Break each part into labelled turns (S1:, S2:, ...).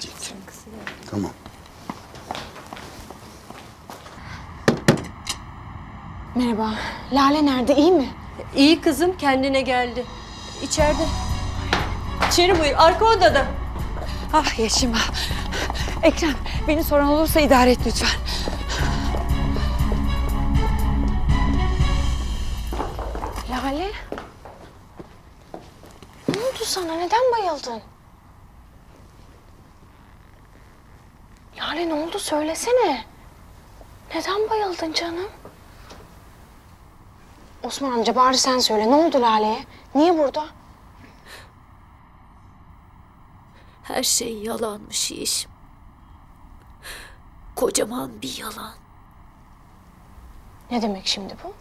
S1: gelecek. Tamam.
S2: Merhaba. Lale nerede? İyi mi?
S3: İyi kızım kendine geldi. İçeride. İçeri buyur. Arka odada.
S2: Ah Yeşim ah. Ekrem beni soran olursa idare et lütfen. Lale. Ne oldu sana? Neden bayıldın? Lale ne oldu? Söylesene. Neden bayıldın canım? Osman amca bari sen söyle. Ne oldu Lale'ye? Niye burada?
S4: Her şey yalanmış Yeşim. Kocaman bir yalan.
S2: Ne demek şimdi bu?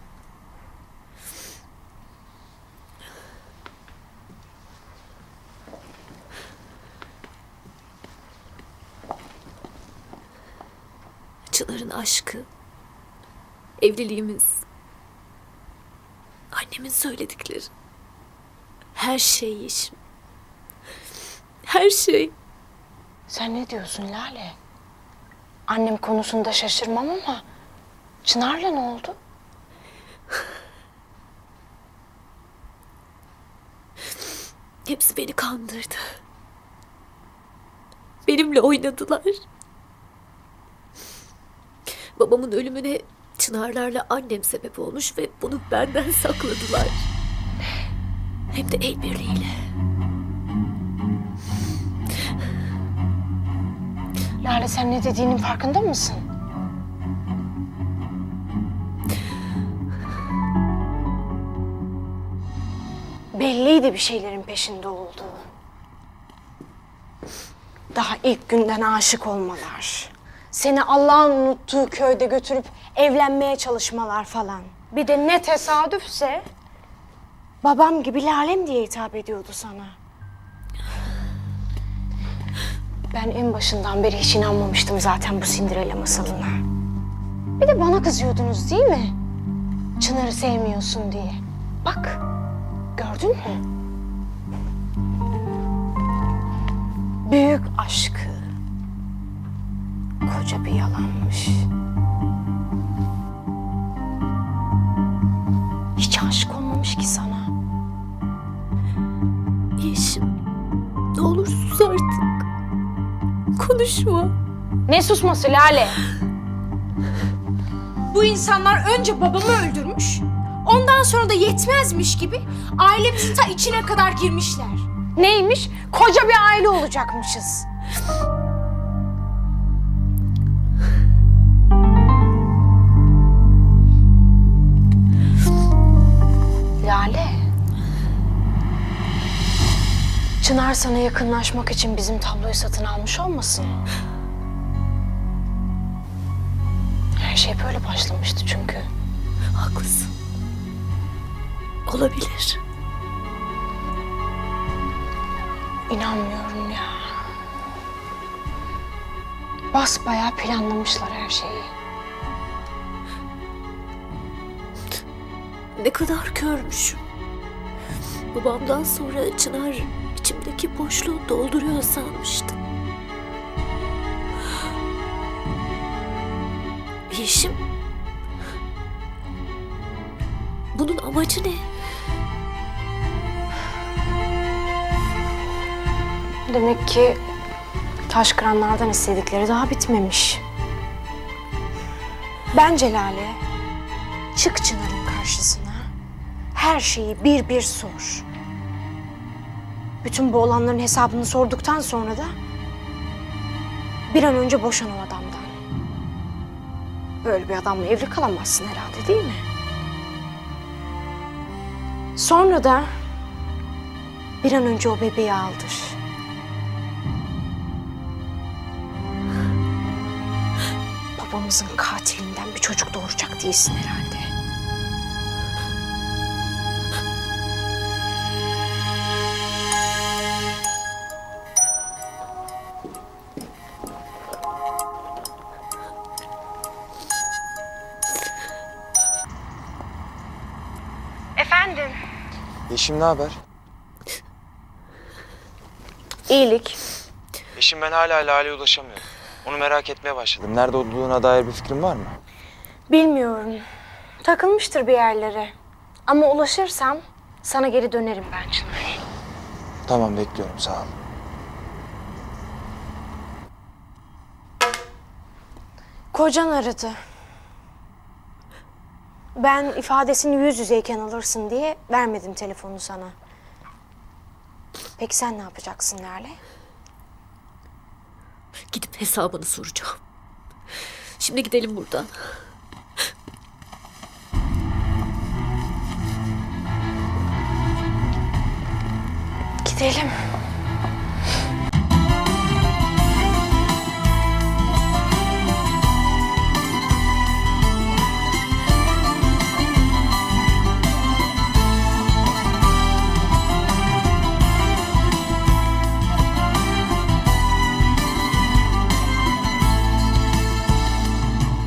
S4: Çınar'ın aşkı, evliliğimiz, annemin söyledikleri. Her şey Yeşim. Her şey.
S2: Sen ne diyorsun Lale? Annem konusunda şaşırmam ama Çınar'la ne oldu?
S4: Hepsi beni kandırdı. Benimle oynadılar. Babamın ölümüne Çınarlarla annem sebep olmuş ve bunu benden sakladılar. Hem de el birliğiyle.
S2: Lale sen ne dediğinin farkında mısın? Belliydi bir şeylerin peşinde olduğu. Daha ilk günden aşık olmalar. Seni Allah'ın unuttuğu köyde götürüp evlenmeye çalışmalar falan. Bir de ne tesadüfse babam gibi Lalem diye hitap ediyordu sana. Ben en başından beri hiç inanmamıştım zaten bu Cinderella masalına. Bir de bana kızıyordunuz değil mi? Çınar'ı sevmiyorsun diye. Bak, gördün mü? Büyük aşkı koca bir yalanmış. Hiç aşık olmamış ki sana.
S4: Yeşim, ne olur sus artık. Konuşma.
S2: Ne susması Lale?
S5: Bu insanlar önce babamı öldürmüş. Ondan sonra da yetmezmiş gibi ailemizin ta içine kadar girmişler.
S2: Neymiş? Koca bir aile olacakmışız. Lale. Çınar sana yakınlaşmak için bizim tabloyu satın almış olmasın? Her şey böyle başlamıştı çünkü.
S4: Haklısın. Olabilir.
S2: İnanmıyorum ya. Basbayağı planlamışlar her şeyi.
S4: Ne kadar körmüşüm. Babamdan sonra Çınar içimdeki boşluğu dolduruyor sanmıştım. Yeşim. Bunun amacı ne?
S2: Demek ki taş kıranlardan istedikleri daha bitmemiş. Bence Lale, çık Çınar'ın karşısına. Her şeyi bir bir sor. Bütün bu olanların hesabını sorduktan sonra da bir an önce boşan o adamdan. Böyle bir adamla evli kalamazsın herhalde değil mi? Sonra da bir an önce o bebeği aldır. babamızın katilinden bir çocuk doğuracak değilsin herhalde.
S6: Yeşim ne haber?
S2: İyilik.
S1: Eşim ben hala Lale'ye ulaşamıyorum. Onu merak etmeye başladım. Nerede olduğuna dair bir fikrin var mı?
S2: Bilmiyorum. Takılmıştır bir yerlere. Ama ulaşırsam sana geri dönerim ben Çınar.
S1: Tamam bekliyorum sağ ol.
S2: Kocan aradı. Ben ifadesini yüz yüzeyken alırsın diye vermedim telefonu sana. Peki sen ne yapacaksın Lale?
S4: Gidip hesabını soracağım. Şimdi gidelim buradan.
S2: Gidelim.